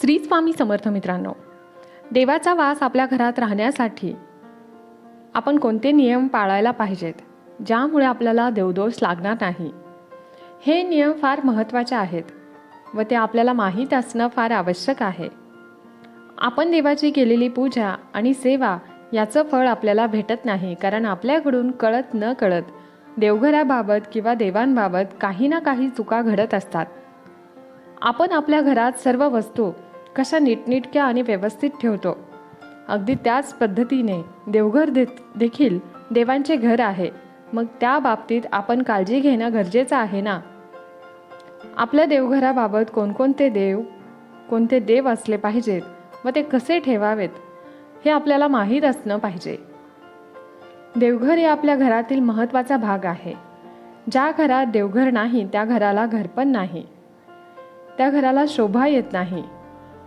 श्री स्वामी समर्थ मित्रांनो देवाचा वास आपल्या घरात राहण्यासाठी आपण कोणते नियम पाळायला पाहिजेत ज्यामुळे आपल्याला देवदोष लागणार नाही? हे नियम फार महत्त्वाचे आहेत व ते आपल्याला माहीत असणं फार आवश्यक आहे. आपण देवाची केलेली पूजा आणि सेवा याचं फळ आपल्याला भेटत नाही कारण आपल्याकडून कळत न कळत देवघराबाबत किंवा देवांबाबत काही ना काही चुका घडत असतात. आपण आपल्या घरात सर्व वस्तू कशा नीटनेटक्या आणि व्यवस्थित ठेवतो. अगदी त्याच पद्धतीने देवघर दे देखील देवांचे घर आहे. मग त्या बाबतीत आपण काळजी घेणं गरजेचं आहे ना? आपल्या देवघराबाबत कोणकोणते देव कोणते देव असले पाहिजेत व ते कसे ठेवावेत हे आपल्याला माहीत असणं पाहिजे. देवघर हे आपल्या घरातील महत्त्वाचा भाग आहे. ज्या घरात देवघर नाही त्या घराला घरपण नाही. त्या घराला शोभा येत नाही.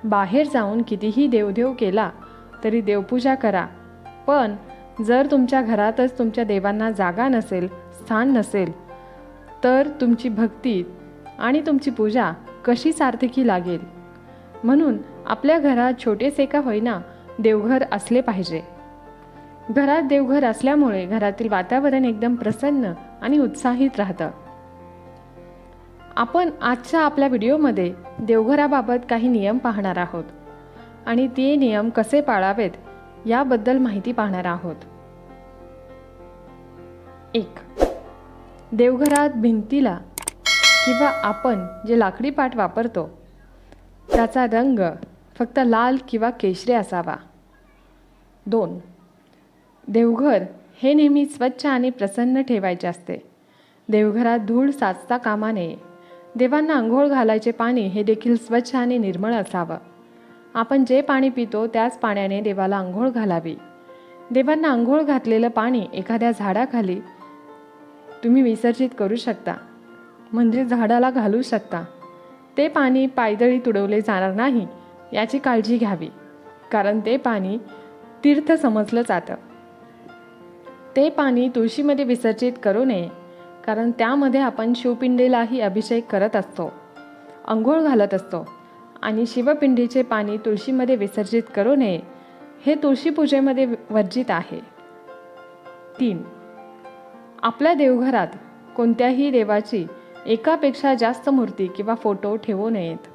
बाहेर जाऊन कितीही देवदेव केला तरी देवपूजा करा. पण जर तुमच्या घरातच तुमच्या देवांना जागा नसेल स्थान नसेल तर तुमची भक्ती आणि तुमची पूजा कशी सार्थकी लागेल? म्हणून आपल्या घरात छोटेसे का होईना देवघर असले पाहिजे. घरात देवघर असल्यामुळे घरातील वातावरण एकदम प्रसन्न आणि उत्साहित राहतं. आपण आजच्या आपल्या व्हिडिओमध्ये देवघराबाबत काही नियम पाहणार आहोत. आणि ते नियम कसे पाळावेत याबद्दल माहिती पाहणार आहोत. एक. देवघरात भिंतीला किंवा आपण जे लाकडी पाट वापरतो त्याचा रंग फक्त लाल किंवा केशरी असावा. दोन. देवघर हे नेहमी स्वच्छ आणि प्रसन्न ठेवायचे असते. देवघरात धूळ साचता कामा नये. देवांना आंघोळ घालायचे पाणी हे देखील स्वच्छ आणि निर्मळ असावं. आपण जे पाणी पितो त्याच पाण्याने देवाला आंघोळ घालावी. देवांना आंघोळ घातलेलं पाणी एखाद्या झाडाखाली तुम्ही विसर्जित करू शकता म्हणजे झाडाला घालू शकता. ते पाणी पायदळी तुडवले जाणार नाही याची काळजी घ्यावी कारण ते पाणी तीर्थ समजलं जातं. ते पाणी तुळशीमध्ये विसर्जित करू नये कारण त्यामध्ये आपण शिवपिंडीलाही अभिषेक करत असतो अंघोळ घालत असतो आणि शिवपिंडीचे पाणी तुळशीमध्ये विसर्जित करू नये हे तुळशी पूजेमध्ये वर्जित आहे. तीन आपल्या देवघरात कोणत्याही देवाची एकापेक्षा जास्त मूर्ती किंवा फोटो ठेवू नयेत.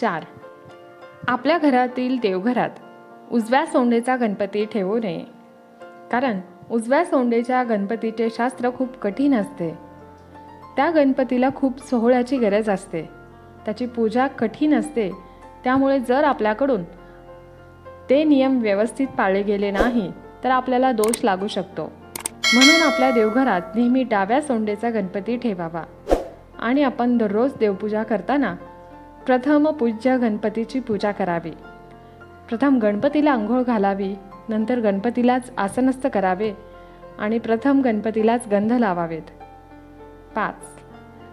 चार आपल्या घरातील देवघरात उजव्या सोंडेचा गणपती ठेवू नये कारण उजव्या सोंडेच्या गणपतीचे शास्त्र खूप कठीण असते. त्या गणपतीला खूप सोहळ्याची गरज असते. त्याची पूजा कठीण असते. त्यामुळे जर आपल्याकडून ते नियम व्यवस्थित पाळले गेले नाही तर आपल्याला दोष लागू शकतो. म्हणून आपल्या देवघरात नेहमी डाव्या सोंडेचा गणपती ठेवावा. आणि आपण दररोज देवपूजा करताना प्रथम पूज्य गणपतीची पूजा करावी. प्रथम गणपतीला आंघोळ घालावी नंतर गणपतीलाच आसनस्थ करावे आणि प्रथम गणपतीलाच गंध लावावेत. पाच.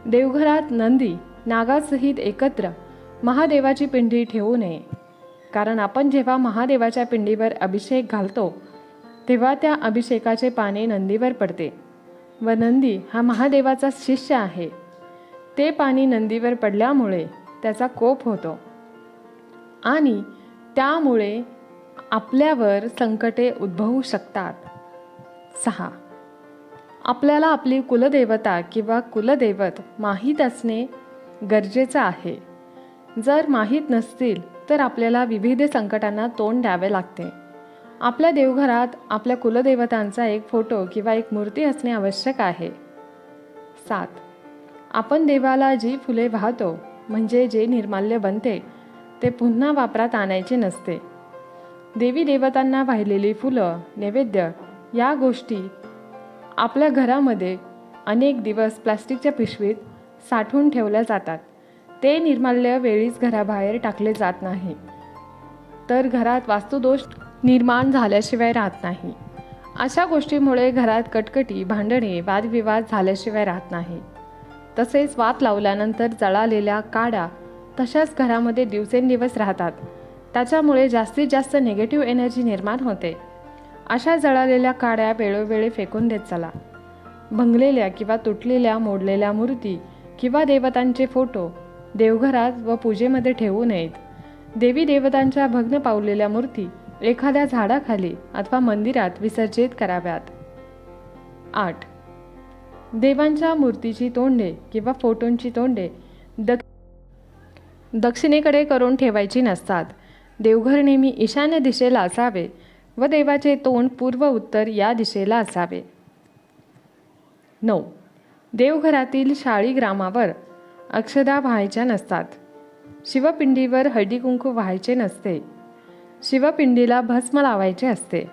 देवघरात नंदी नागासहित एकत्र महादेवाची पिंडी ठेवू नये. कारण आपण जेव्हा महादेवाच्या पिंडीवर अभिषेक घालतो तेव्हा त्या अभिषेकाचे पाने नंदीवर पडते व नंदी हा महादेवाचा शिष्य आहे. ते पाणी नंदीवर पडल्यामुळे त्याचा कोप होतो. आणि त्यामुळे आपल्यावर संकटे उद्भवू शकतात. सहा. आपल्याला आपली कुलदेवता किंवा कुलदैवत माहीत असणे गरजेचं आहे. जर माहीत नसतील तर आपल्याला विविध संकटांना तोंड द्यावे लागते. आपल्या देवघरात आपल्या कुलदेवतांचा एक फोटो किंवा एक मूर्ती असणे आवश्यक आहे. सात. आपण देवाला जी फुले वाहतो म्हणजे जे निर्माल्य बनते ते पुन्हा वापरात आणायचे नसते. देवी देवतांना वाहिलेली फुलं नैवेद्य या गोष्टी आपल्या घरामध्ये अनेक दिवस प्लास्टिकच्या पिशवीत साठवून ठेवल्या जातात. ते निर्माल्य वेळीच घराबाहेर टाकले जात नाही. तर घरात वास्तुदोष निर्माण झाल्याशिवाय राहत नाही. अशा गोष्टीमुळे घरात कटकटी भांडणे वादविवाद झाल्याशिवाय राहत नाही. तसेच वात लावल्यानंतर जळालेल्या काड्या तशाच घरामध्ये दिवसेंदिवस राहतात. त्याच्यामुळे जास्तीत जास्त निगेटिव्ह एनर्जी निर्माण होते. अशा जळालेल्या काड्या वेळोवेळी फेकून देत चला. भंगलेल्या किंवा तुटलेल्या मोडलेल्या मूर्ती किंवा देवतांचे फोटो देवघरात व पूजेमध्ये ठेवू नयेत. देवी देवतांच्या भग्न पावलेल्या मूर्ती एखाद्या झाडाखाली अथवा मंदिरात विसर्जित कराव्यात. आठ. देवांच्या मूर्तीची तोंडे किंवा फोटोंची तोंडे दक दक्षिणेकडे करून ठेवायची नसतात. देवघर नेहमी ईशान्य दिशेला असावे व देवाचे तोंड पूर्व उत्तर या दिशेला असावे. नऊ. देवघरातील शाळीग्रामावर अक्षदा व्हायच्या नसतात. शिवपिंडीवर हळदीकुंकू व्हायचे नसते. शिवपिंडीला भस्म लावायचे असते.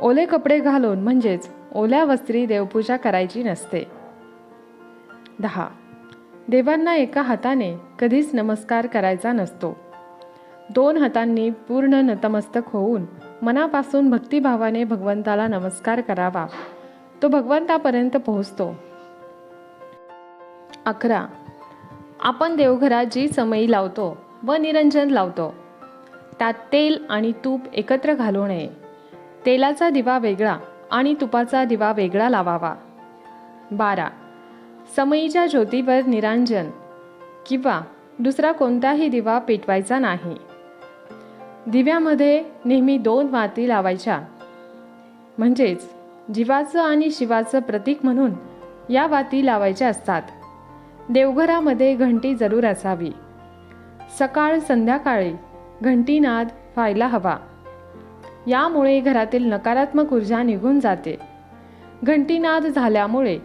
ओले कपडे घालून म्हणजेच ओल्या वस्त्री देवपूजा करायची नसते. दहा. देवांना एका हाताने कधीच नमस्कार करायचा नसतो. दोन हातांनी पूर्ण नतमस्तक होऊन मनापासून भक्तिभावाने भगवंताला नमस्कार करावा. तो भगवंतापर्यंत पोहोचतो. अकरा. आपण देवघरात जी समई लावतो व निरंजन लावतो. त्यात तेल आणि तूप एकत्र घालू नये तेलाचा दिवा वेगळा आणि तुपाचा दिवा वेगळा लावावा. बारा. समईच्या ज्योतीवर निरांजन किंवा दुसरा कोणताही दिवा पेटवायचा नाही. दिव्यामध्ये नेहमी दोन वाती लावायच्या. म्हणजेच जीवाचं आणि शिवाचं प्रतीक म्हणून या वाती लावायच्या असतात. देवघरामध्ये घंटी जरूर असावी. सकाळ संध्याकाळी घंटीनाद व्हायला हवा. यामुळे घरातील नकारात्मक ऊर्जा निघून जाते. घंटीनाद झाल्यामुळे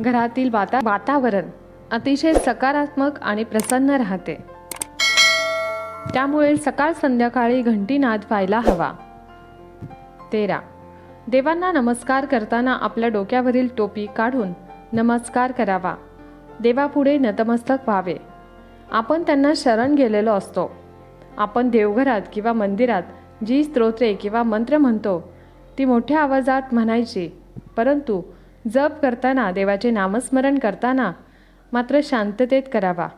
घरातील वाता वातावरण अतिशय सकारात्मक आणि प्रसन्न राहते. त्यामुळे सकाळ संध्याकाळी घंटीनाद व्हायला हवा. तेरा. देवांना नमस्कार करताना आपल्या डोक्यावरील टोपी काढून नमस्कार करावा. देवापुढे नतमस्तक व्हावे. आपण त्यांना शरण गेलेलो असतो. आपण देवघरात किंवा मंदिरात जी स्तोत्रे किंवा मंत्र म्हणतो ती मोठ्या आवाजात म्हणायची परंतु जप करताना देवाचे नामस्मरण करताना मात्र शांततेत करावा.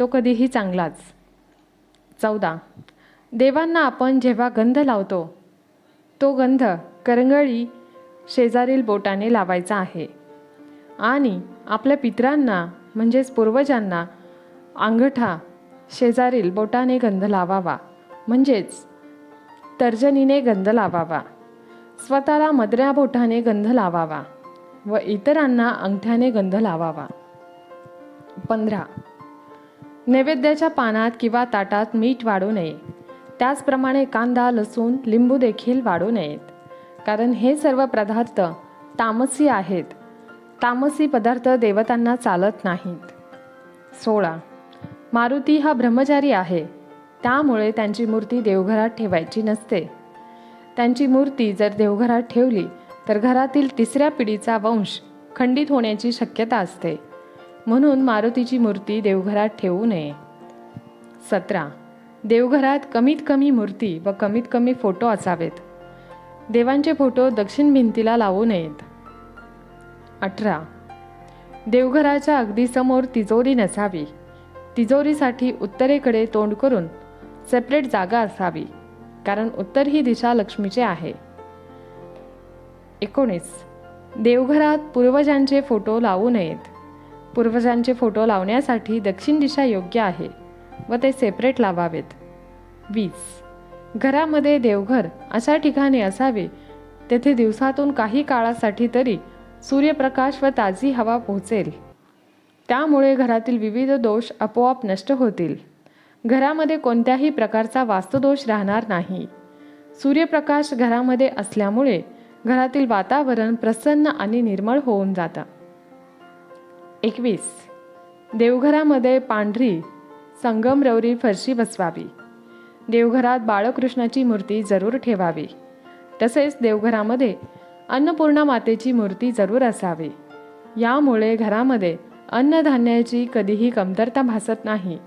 तो कधीही चांगलाच. चौदा. देवांना आपण जेव्हा गंध लावतो तो गंध करंगळी शेजारील बोटाने लावायचा आहे. आणि आपल्या पितरांना म्हणजेच पूर्वजांना अंगठा शेजारील बोटाने गंध लावावा. म्हणजेच तर्जनीने गंध लावावा. स्वतःला मदऱ्या बोटाने गंध लावावा. व इतरांना अंगठ्याने गंध लावावा. पंधरा. नैवेद्याच्या पानात किंवा ताटात मीठ वाढू नये. त्याचप्रमाणे कांदा लसूण लिंबू देखील वाढू नयेत. कारण हे सर्व पदार्थ तामसी आहेत. तामसी पदार्थ देवतांना चालत नाहीत. सोळा. मारुती हा ब्रह्मचारी आहे. त्यामुळे त्यांची मूर्ती देवघरात ठेवायची नसते. त्यांची मूर्ती जर देवघरात ठेवली तर घरातील तिसऱ्या पिढीचा वंश खंडित होण्याची शक्यता असते. म्हणून मारुतीची मूर्ती देवघरात ठेवू नये. सतरा. देवघरात कमीत कमी मूर्ती व कमीत कमी फोटो असावेत. देवांचे फोटो दक्षिण भिंतीला लावू नयेत. अठरा. देवघराच्या अगदी समोर तिजोरी नसावी. तिजोरीसाठी उत्तरेकडे तोंड करून सेपरेट जागा असावी कारण उत्तर ही दिशा लक्ष्मीचे आहे. एकोणीस. देवघरात पूर्वजांचे फोटो लावू नयेत. पूर्वजांचे फोटो लावण्यासाठी दक्षिण दिशा योग्य आहे व ते सेपरेट लावावेत. वीस. घरामध्ये देवघर अशा ठिकाणी असावे तेथे दिवसातून काही काळासाठी तरी सूर्यप्रकाश व ताजी हवा पोहोचेल. त्यामुळे घरातील विविध दोष आपोआप नष्ट होतील. घरामध्ये कोणत्याही प्रकारचा वास्तुदोष राहणार नाही. सूर्यप्रकाश घरामध्ये असल्यामुळे घरातील वातावरण प्रसन्न आणि निर्मळ होऊन जातं. एकवीस. देवघरामध्ये पांढरी संगमरवरी फरशी बसवावी. देवघरात बाळकृष्णाची मूर्ती जरूर ठेवावी. तसेच देवघरामध्ये अन्नपूर्णा मातेची मूर्ती जरूर असावी. यामुळे घरामध्ये अन्नधान्याची कधीही कमतरता भासत नाही.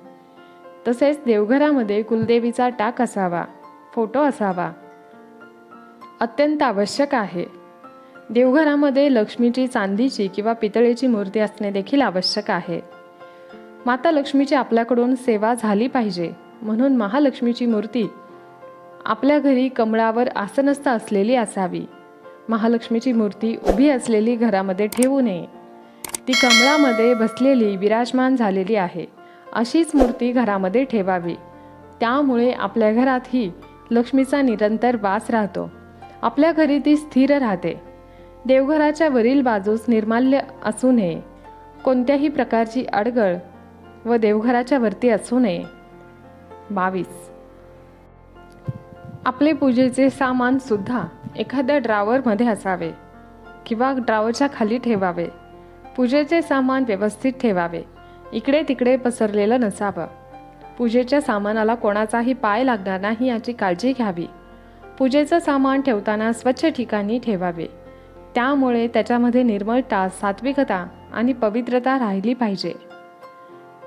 तसेच देवघरामध्ये कुलदेवीचा टाक असावा फोटो असावा अत्यंत आवश्यक आहे. देवघरामध्ये लक्ष्मीची चांदीची किंवा पितळेची मूर्ती असणे देखील आवश्यक आहे. माता लक्ष्मीची आपल्याकडून सेवा झाली पाहिजे. म्हणून महालक्ष्मीची मूर्ती आपल्या घरी कमळावर आसनस्थ असलेली असावी. महालक्ष्मीची मूर्ती उभी असलेली घरामध्ये ठेवू नये. ती कमळामध्ये बसलेली विराजमान झालेली आहे. अशीच मूर्ती घरामध्ये ठेवावी. त्यामुळे आपल्या घरातही लक्ष्मीचा निरंतर वास राहतो. आपल्या घरी ती स्थिर राहते. देवघराच्या वरील बाजूस निर्माल्य असू नये. कोणत्याही प्रकारची अडगळ व देवघराच्या वरती असू नये. बावीस. आपले पूजेचे सामान सुद्धा एखाद्या ड्रावरमध्ये असावे किंवा ड्रावरच्या खाली ठेवावे. पूजेचे सामान व्यवस्थित ठेवावे. इकडे तिकडे पसरलेलं नसावं. पूजेच्या सामानाला कोणाचाही पाय लागणार नाही याची काळजी घ्यावी. पूजेचं सामान ठेवताना स्वच्छ ठिकाणी ठेवावे. त्यामुळे त्याच्यामध्ये निर्मळता सात्विकता आणि पवित्रता राहिली पाहिजे.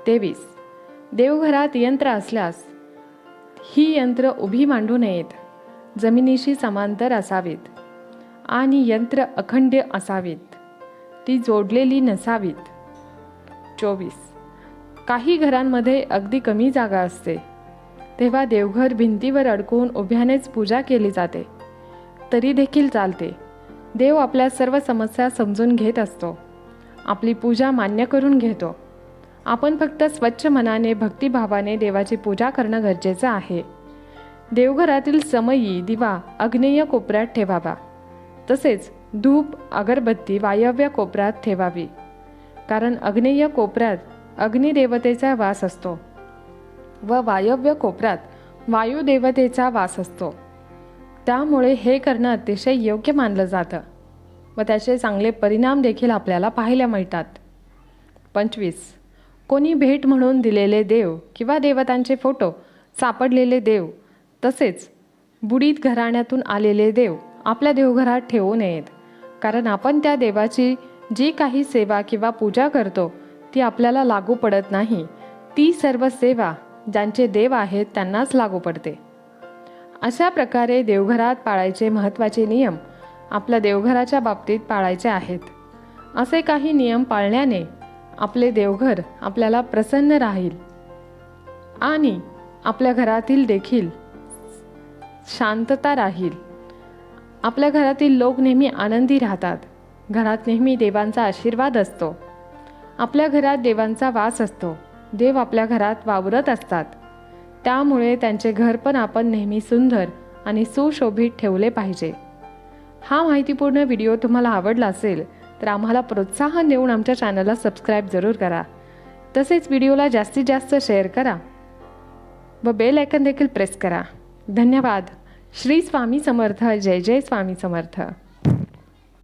तेवीस. देवघरात यंत्र असल्यास ही यंत्र उभी मांडू नयेत. जमिनीशी समांतर असावीत आणि यंत्र अखंड असावीत. ती जोडलेली नसावीत. चोवीस. काही घरांमध्ये अगदी कमी जागा असते. तेव्हा देवघर भिंतीवर अडकून उभ्यानेच पूजा केली जाते. तरी देखील चालते. देव आपल्या सर्व समस्या समजून घेत असतो. आपली पूजा मान्य करून घेतो. आपण फक्त स्वच्छ मनाने भक्तिभावाने देवाची पूजा करणं गरजेचं आहे. देवघरातील समयी दिवा अग्नेय कोपऱ्यात ठेवावा. तसेच धूप अगरबत्ती वायव्य कोपऱ्यात ठेवावी. कारण अग्नेय कोपऱ्यात अग्निदेवतेचा वास असतो. व वायव्य कोपऱ्यात वायुदेवतेचा वास असतो. त्यामुळे हे करणं अतिशय योग्य मानलं जातं. व त्याचे चांगले परिणाम देखील आपल्याला पाहायला मिळतात. पंचवीस. कोणी भेट म्हणून दिलेले देव किंवा देवतांचे फोटो सापडलेले देव तसेच बुडीत घराण्यातून आलेले देव आपल्या देवघरात ठेवू नयेत. कारण आपण त्या देवाची जी काही सेवा किंवा पूजा करतो ती आपल्याला लागू पडत नाही. ती सर्व सेवा ज्यांचे देव आहेत त्यांनाच लागू पडते. अशा प्रकारे देवघरात पाळायचे महत्त्वाचे नियम आपल्या देवघराच्या बाबतीत पाळायचे आहेत. असे काही नियम पाळण्याने आपले देवघर आपल्याला प्रसन्न राहील आणि आपल्या घरातील देखील शांतता राहील. आपल्या घरातील लोक नेहमी आनंदी राहतात. घरात नेहमी देवांचा आशीर्वाद असतो. आपल्या घरात देवांचा वास असतो. देव आपल्या घरात वावरत असतात. त्यामुळे त्यांचे घर पण आपण नेहमी सुंदर आणि सुशोभित ठेवले पाहिजे. हा माहितीपूर्ण व्हिडिओ तुम्हाला आवडला असेल तर आम्हाला प्रोत्साहन देऊन आमच्या चॅनलला सबस्क्राईब जरूर करा. तसेच व्हिडिओला जास्तीत जास्त शेअर करा व बेल आयकन देखील प्रेस करा. धन्यवाद. श्री स्वामी समर्थ. जय जय स्वामी समर्थ.